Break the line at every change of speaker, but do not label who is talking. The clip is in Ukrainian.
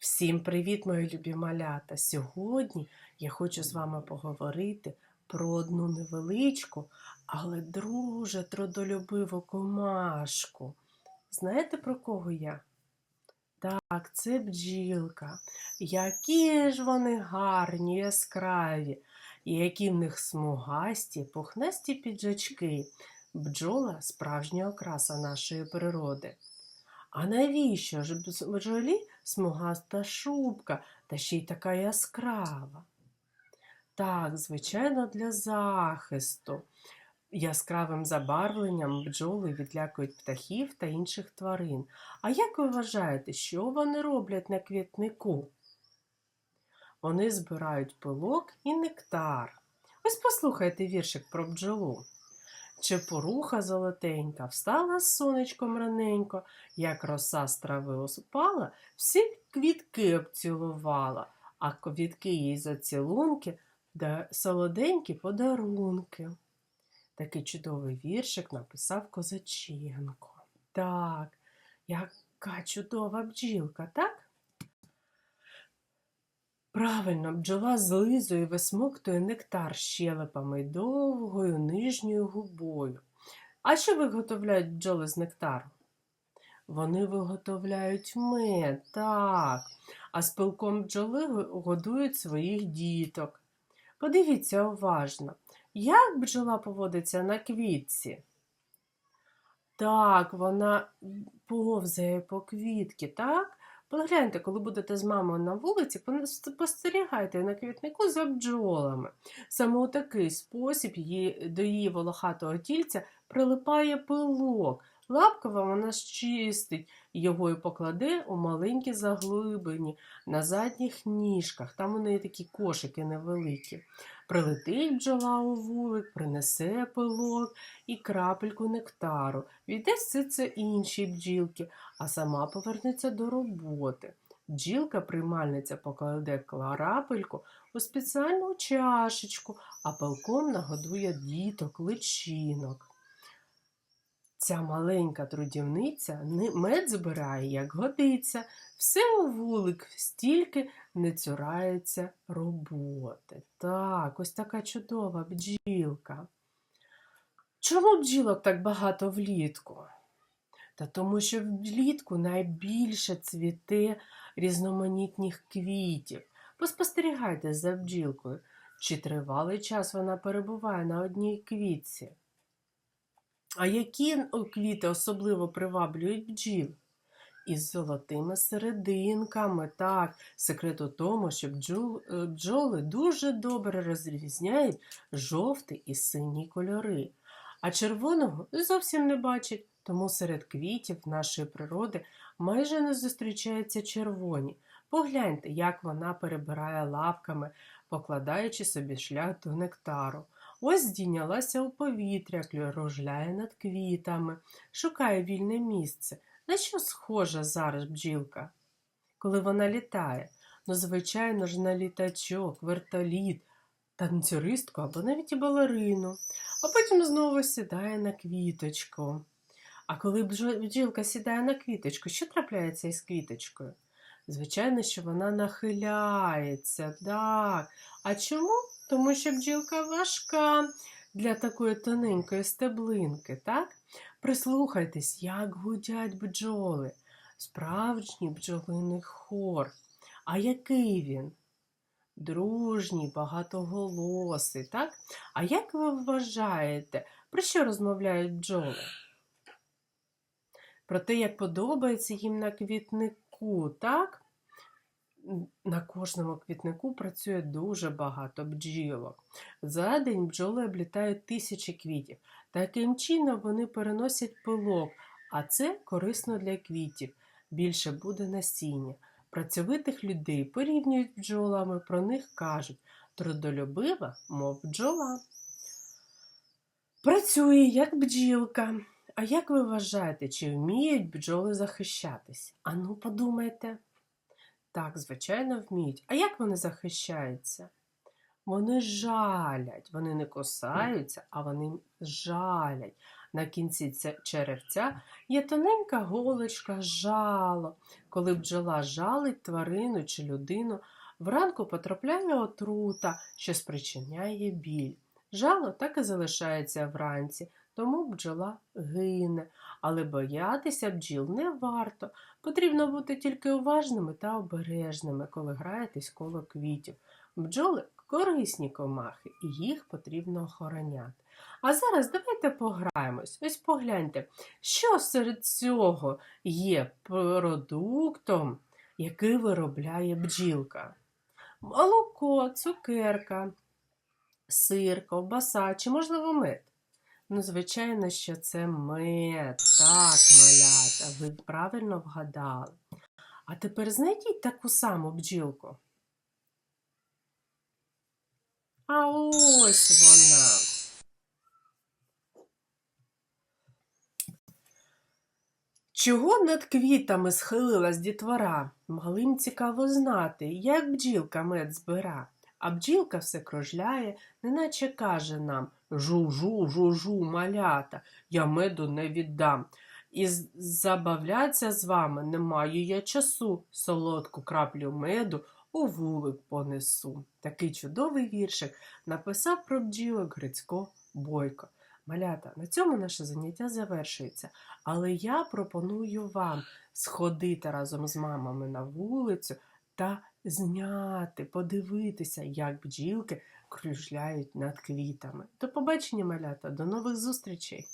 Всім привіт, мої любі малята! Сьогодні я хочу з вами поговорити про одну невеличку, але дуже трудолюбиву комашку. Знаєте про кого я? Так, це бджілка. Які ж вони гарні, яскраві, і які в них смугасті, пухнасті піджачки. Бджола справжня окраса нашої природи. А навіщо ж бджолі смугаста шубка та ще й така яскрава? Так, звичайно, для захисту. Яскравим забарвленням бджоли відлякують птахів та інших тварин. А як ви вважаєте, що вони роблять на квітнику? Вони збирають пилок і нектар. Ось послухайте віршик про бджолу. Чепоруха золотенька, встала з сонечком раненько, як роса з трави оспала, всі квітки обцілувала, а квітки їй за цілунки да солоденькі подарунки. Такий чудовий віршик написав Козаченко. Так, яка чудова бджілка, так? Правильно, бджола злизує, висмоктує нектар щелепами довгою нижньою губою. А що виготовляють бджоли з нектару? Вони виготовляють мед, так, а з пилком бджоли годують своїх діток. Подивіться уважно, як бджола поводиться на квітці? Так, вона повзає по квітці, так? Погляньте, коли будете з мамою на вулиці, спостерігайте на квітнику за бджолами. Саме у такий спосіб її, до її волохатого тільця прилипає пилок. Лапкова вона щистить його і покладе у маленькі заглибині на задніх ніжках. Там у неї такі кошики невеликі. Прилетить бджола у вулик, принесе пилок і крапельку нектару. Віддасть все це іншій бджілки, а сама повернеться до роботи. Бджілка приймальниця покладе крапельку у спеціальну чашечку, а пилком нагодує діток, личинок. Ця маленька трудівниця мед збирає, як годиться, все у вулик стільки не цурається роботи. Так, ось така чудова бджілка. Чому бджілок так багато влітку? Та тому, що влітку найбільше цвіте різноманітних квітів. Поспостерігайте за бджілкою, чи тривалий час вона перебуває на одній квітці. А які квіти особливо приваблюють бджіл? Із золотими серединками. Так, секрет у тому, що е, бджоли дуже добре розрізняють жовтий і синій кольори, а червоного зовсім не бачать, тому серед квітів нашої природи майже не зустрічаються червоні. Погляньте, як вона перебирає лапками, покладаючи собі шлях до нектару. Ось здійнялася у повітря, кружляє над квітами, шукає вільне місце. На що схожа зараз бджілка? Коли вона літає? Ну, звичайно ж, на літачок, вертоліт, танцюристку або навіть і балерину, а потім знову сідає на квіточку. А коли бджілка сідає на квіточку, що трапляється із квіточкою? Звичайно, що вона нахиляється, так. А чому? Тому що бджілка важка для такої тоненької стеблинки, так? Прислухайтесь, як гудять бджоли, справжній бджолиний хор. А який він? Дружній, багатоголосий, так? А як ви вважаєте, про що розмовляють бджоли? Про те, як подобається їм на квітнику, так? На кожному квітнику працює дуже багато бджілок. За день бджоли облітають тисячі квітів. Таким чином вони переносять пилок, а це корисно для квітів. Більше буде насіння. Працьовитих людей порівнюють бджолами, про них кажуть трудолюбива, мов бджола. Працює як бджілка. А як ви вважаєте, чи вміють бджоли захищатись? Ану, подумайте. Так, звичайно, вміють. А як вони захищаються? Вони жалять, вони не косаються, а вони жалять. На кінці черевця є тоненька голочка жало. Коли бджола жалить тварину чи людину, вранку потрапляє отрута, що спричиняє біль. Жало так і залишається вранці, тому бджола гине. Але боятися бджіл не варто. Потрібно бути тільки уважними та обережними, коли граєтесь коло квітів. Бджоли корисні комахи, і їх потрібно охороняти. А зараз давайте пограємось. Ось погляньте, що серед цього є продуктом, який виробляє бджілка. Молоко, цукерка, сир, ковбаса чи, можливо, мед. Ну, звичайно, що це мед. Так, малята, ви правильно вгадали. А тепер знайдіть таку саму бджілку. А ось вона. Чого над квітами схилилась дітвора? Малим цікаво знати, як бджілка мед збира. А бджілка все кружляє, неначе каже нам Жу-жу, жу-жу, малята, я меду не віддам. І забавляться з вами не маю я часу, солодку краплю меду у вулик понесу. Такий чудовий віршик написав про бджілок Грицько Бойко. Малята, на цьому наше заняття завершується. Але я пропоную вам сходити разом з мамами на вулицю та зняти, подивитися, як бджілки кружляють над квітами. До побачення, малята, до нових зустрічей!